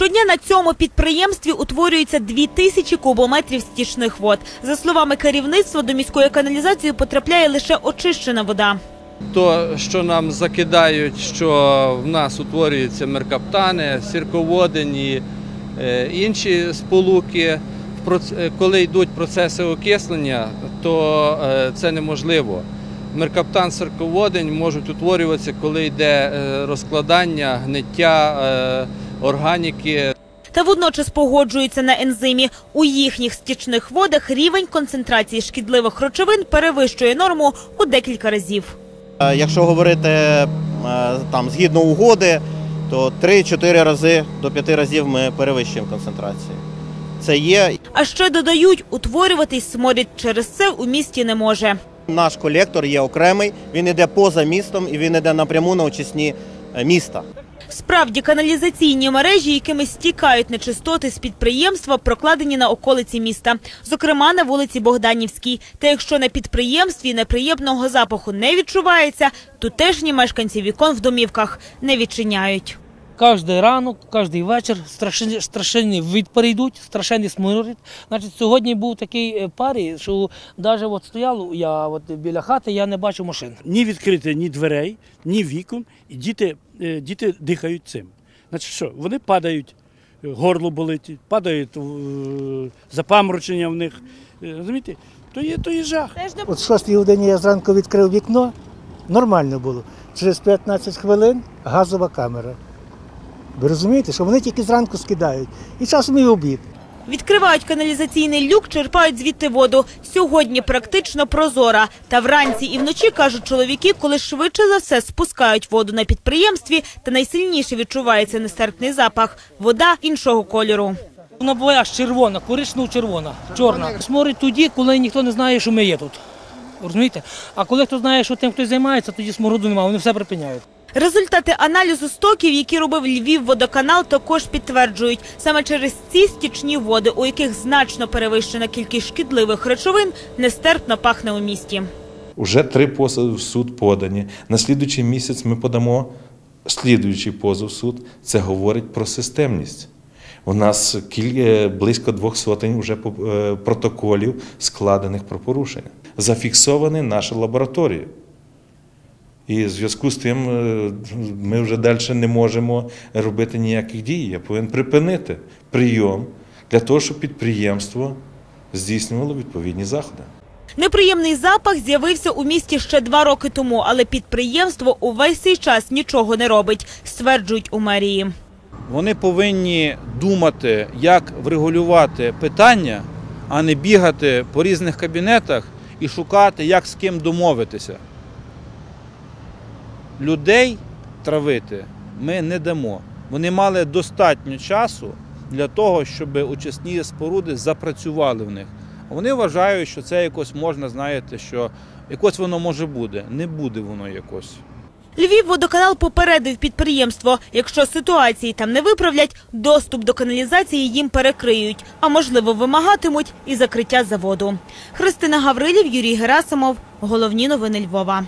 Щодня на цьому підприємстві утворюється 2 тисячі кубометрів стічних вод. За словами керівництва, до міської каналізації потрапляє лише очищена вода. То, що нам закидають, що в нас утворюються меркаптани, сірководень і е, інші сполуки. Е, Коли йдуть процеси окислення, то е, це неможливо. Меркаптан, сірководень можуть утворюватися, коли йде розкладання, гниття органіки, Та водночас погоджуються на ензимі. У їхніх стічних водах рівень концентрації шкідливих речовин перевищує норму у декілька разів. Е, Якщо говорити е, там згідно угоди, то 3-4 рази до 5 разів ми перевищуємо концентрацію. Це є А ще додають, утворюватись сморід через це у місті не може. наш колектор є окремий, він йде поза містом і він йде напряму на очисні е, міста. Справді, каналізаційні мережі, якими стікають нечистоти з підприємства, прокладені на околиці міста, зокрема на вулиці Богданівській. Та якщо на підприємстві неприємного запаху не відчувається, тутешні мешканці вікон в домівках не відчиняють. Кожний ранок, кожний вечір страшенні, страшенні відпари йдуть, страшенний сморід. Значить, сьогодні був такий е, парі, що навіть от стояло я от біля хати, я не бачу машин. ні відкрити ні дверей, ні вікон, і діти, е, діти дихають цим. Значить, що? Вони падають, е, горло болить, падають запаморочення в них. Розумієте? То є, то є жах. От в 6 годині я зранку відкрив вікно, нормально було. Через 15 хвилин газова камера. Ви розумієте, що вони тільки зранку скидають. І часом і обід. Відкривають каналізаційний люк, черпають звідти воду. Сьогодні практично прозора. Та вранці і вночі, кажуть чоловіки, коли швидше за все спускають воду на підприємстві, та найсильніше відчувається нестерпний запах – вода іншого кольору. Вона буває аж червона, коричнево-червона, чорна. Сморить тоді, коли ніхто не знає, що ми є тут. Розумієте? А коли хто знає, що тим хтось займається, тоді смороду немає, вони все припиняють. Результати аналізу стоків, які робив Львів водоканал, також підтверджують. Саме через ці стічні води, у яких значно перевищена кількість шкідливих речовин, нестерпно пахне у місті. Уже три позови в суд подані. На слідуючий місяць ми подамо слідуючий позов в суд. Це говорить про системність. У нас кіль- близько двох сотень вже е, протоколів складених про порушення. Зафіксовані наші лабораторії. І в зв'язку з тим е, ми вже далі не можемо робити ніяких дій. Я повинен припинити прийом для того, щоб підприємство здійснювало відповідні заходи. Неприємний запах з'явився у місті ще два роки тому, але підприємство увесь цей час нічого не робить, стверджують у мерії. Вони повинні думати, як врегулювати питання, а не бігати по різних кабінетах і шукати, як з ким домовитися. Людей травити ми не дамо. Вони мали достатньо часу для того, щоб очисні споруди запрацювали в них. Вони вважають, що це якось можна, знаєте, що якось воно може буде. Не буде воно якось. Львів водоканал попередив підприємство. Якщо ситуації там не виправлять, доступ до каналізації їм перекриють, а можливо вимагатимуть і закриття заводу. Христина Гаврилів, Юрій Герасимов. Головні новини Львова.